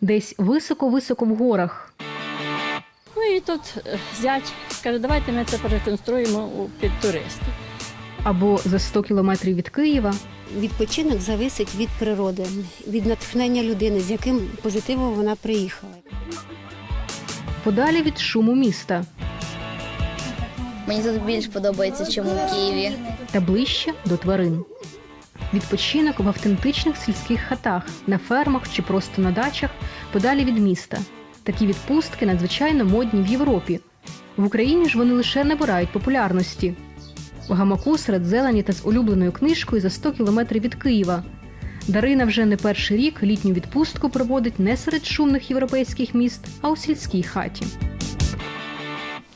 десь високо-високо в горах. Ну і тут е, зять каже, давайте ми це переконструємо у- під туристів. Або за 100 кілометрів від Києва, Відпочинок зависить від природи, від натхнення людини, з яким позитивом вона приїхала. подалі від шуму міста Мені тут більш подобається, ніж у Києві. та ближче до тварин. Відпочинок в автентичних сільських хатах, на фермах чи просто на дачах, подалі від міста. Такі відпустки надзвичайно модні в Європі. В Україні ж вони лише набирають популярності. В гамаку серед зелені та з улюбленою книжкою за 100 кілометрів від Києва. Дарина вже не перший рік літню відпустку проводить не серед шумних європейських міст, а у сільській хаті.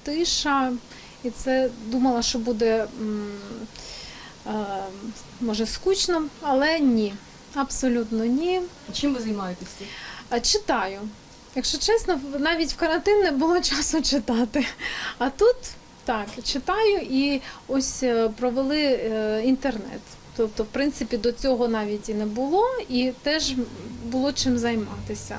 тиша, і це думала, що буде може скучно, але ні. Абсолютно ні. Чим ви займаєтеся? Читаю. Якщо чесно, навіть в карантин не було часу читати. А тут так, читаю і ось е, провели е, інтернет. Тобто, в принципі, до цього навіть і не було, і теж було чим займатися.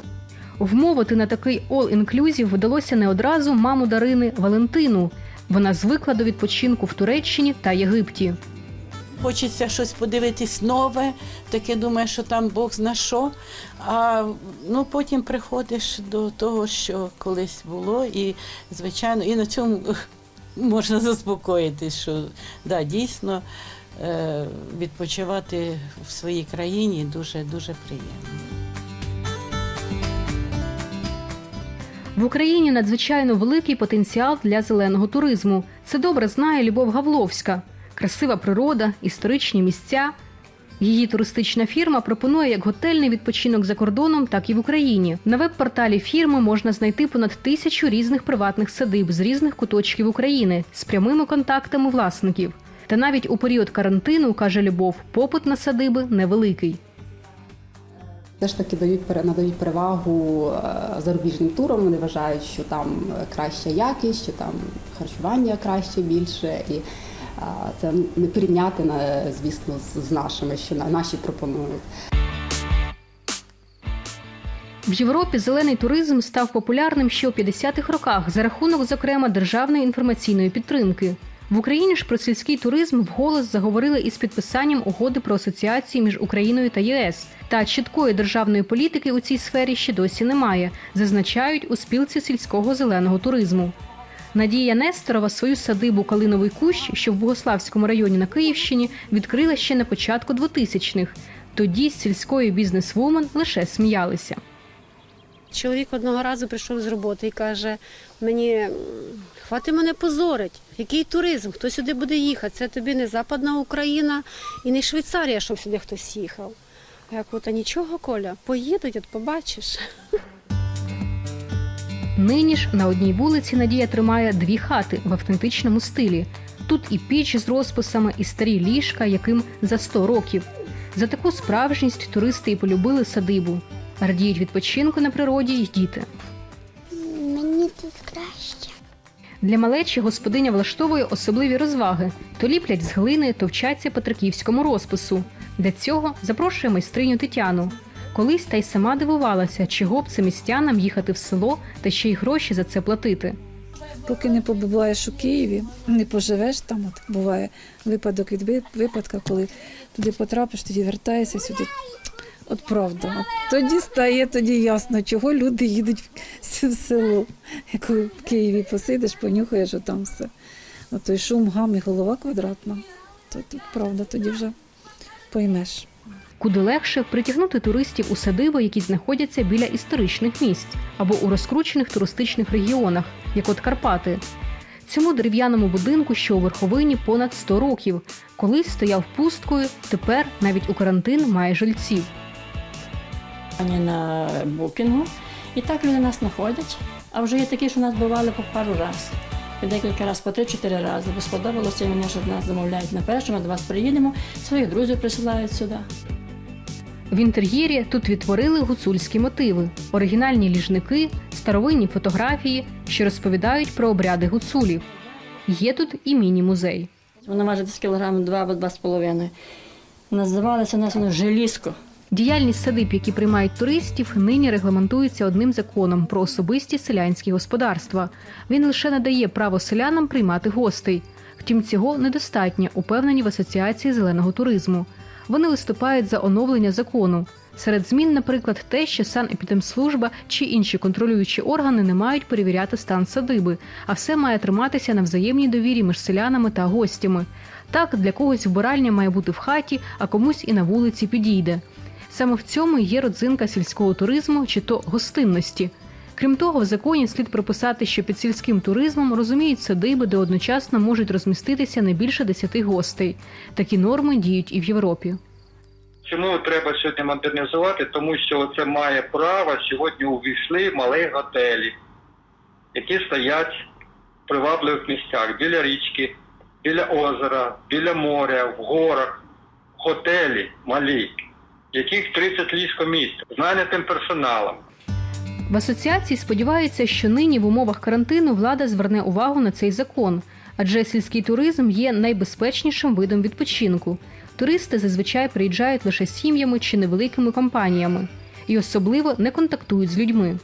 Вмовити на такий all-inclusive вдалося не одразу маму Дарини Валентину. Вона звикла до відпочинку в Туреччині та Єгипті. Хочеться щось подивитись нове, таке думаєш, що там Бог зна що. А ну, потім приходиш до того, що колись було, і, звичайно, і на цьому можна заспокоїтись, що да, дійсно е, відпочивати в своїй країні дуже дуже приємно. В Україні надзвичайно великий потенціал для зеленого туризму. Це добре знає Любов Гавловська. Красива природа, історичні місця. Її туристична фірма пропонує як готельний відпочинок за кордоном, так і в Україні. На веб-порталі фірми можна знайти понад тисячу різних приватних садиб з різних куточків України з прямими контактами власників. Та навіть у період карантину, каже Любов, попит на садиби невеликий. Все ж таки дають надають перевагу е, зарубіжним турам. Вони вважають, що там е, краща якість, що там харчування краще, більше, і це не порівняти звісно з- нашими, що на- наші пропонують. В Європі зелений туризм став популярним ще у 50-х роках за рахунок, зокрема, державної інформаційної підтримки. В Україні ж про сільський туризм вголос заговорили із підписанням угоди про асоціації між Україною та ЄС. Та чіткої державної політики у цій сфері ще досі немає, зазначають у спілці сільського зеленого туризму. Надія Несторова свою садибу Калиновий кущ, що в Богославському районі на Київщині, відкрила ще на початку 2000-х. Тоді з сільської бізнес-вумен лише сміялися. Чоловік одного разу прийшов з роботи і каже: мені хвати мене позорить. Який туризм? Хто сюди буде їхати? Це тобі не Западна Україна і не Швейцарія, щоб сюди хтось їхав. А я кажу, та нічого, Коля, поїдуть, от побачиш. Нині ж на одній вулиці Надія тримає дві хати в автентичному стилі. Тут і піч з розписами, і старі ліжка, яким за 100 років. За таку справжність туристи і полюбили садибу. Радіють відпочинку на природі й діти. Мені тут краще. Для малечі господиня влаштовує особливі розваги: то ліплять з глини, то вчаться петриківському розпису. Для цього запрошує майстриню Тетяну. Колись та й сама дивувалася, чого б це містянам їхати в село та ще й гроші за це платити. Поки не побуваєш у Києві, не поживеш там. От буває випадок від випадка, коли туди потрапиш, тоді вертаєшся сюди. От правда. От тоді стає тоді ясно, чого люди їдуть в село. Коли в Києві посидиш, понюхаєш, а там все. От той шум, гам і голова квадратна. То тут правда, тоді вже поймеш. Куди легше притягнути туристів у садиби, які знаходяться біля історичних місць або у розкручених туристичних регіонах, як от Карпати. Цьому дерев'яному будинку, що у верховині понад 100 років, колись стояв пусткою, тепер навіть у карантин має жильців. Ані на букінгу. І так люди нас знаходять. А вже є такі, що нас бували по пару разів. По декілька разів, по три-чотири рази. Бо сподобалося мені, що нас замовляють на першому, до вас приїдемо, своїх друзів присилають сюди. В інтер'єрі тут відтворили гуцульські мотиви, оригінальні ліжники, старовинні фотографії, що розповідають про обряди гуцулів. Є тут і міні-музей. Воно важить десь кілограм два або два з половиною. Називалося у нас воно желізко. Діяльність садиб, які приймають туристів, нині регламентується одним законом про особисті селянські господарства. Він лише надає право селянам приймати гостей. Втім, цього недостатньо, упевнені в асоціації зеленого туризму. Вони виступають за оновлення закону. Серед змін, наприклад, те, що санепідемслужба чи інші контролюючі органи не мають перевіряти стан садиби, а все має триматися на взаємній довірі між селянами та гостями. Так, для когось вбиральня має бути в хаті, а комусь і на вулиці підійде. Саме в цьому є родзинка сільського туризму чи то гостинності. Крім того, в законі слід прописати, що під сільським туризмом розуміють садиби, де одночасно можуть розміститися не більше 10 гостей. Такі норми діють і в Європі. Чому треба сьогодні модернізувати? Тому що це має право сьогодні увійшли малі готелі, які стоять в привабливих місцях біля річки, біля озера, біля моря, в горах, готелі малі, яких 30 ліжкомісць, з нанятим персоналом. В асоціації сподіваються, що нині в умовах карантину влада зверне увагу на цей закон, адже сільський туризм є найбезпечнішим видом відпочинку. Туристи зазвичай приїжджають лише сім'ями чи невеликими компаніями і особливо не контактують з людьми.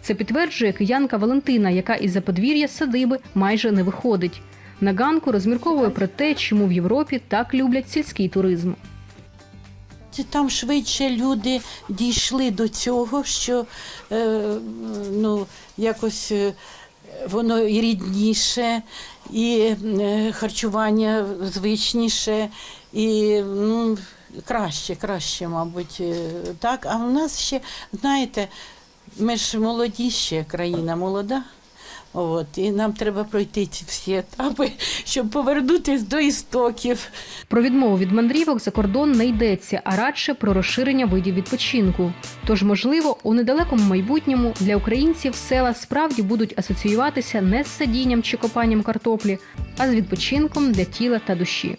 Це підтверджує киянка Валентина, яка із за подвір'я садиби майже не виходить. На ганку розмірковує про те, чому в Європі так люблять сільський туризм. Там швидше люди дійшли до цього, що е, ну, якось е, воно і рідніше, і е, харчування звичніше, і ну, краще, краще, мабуть, так. А в нас ще, знаєте, ми ж молоді ще країна молода. От, і нам треба пройти ці всі етапи, щоб повернутися до істоків. Про відмову від мандрівок за кордон не йдеться, а радше про розширення видів відпочинку. Тож, можливо, у недалекому майбутньому для українців села справді будуть асоціюватися не з садінням чи копанням картоплі, а з відпочинком для тіла та душі.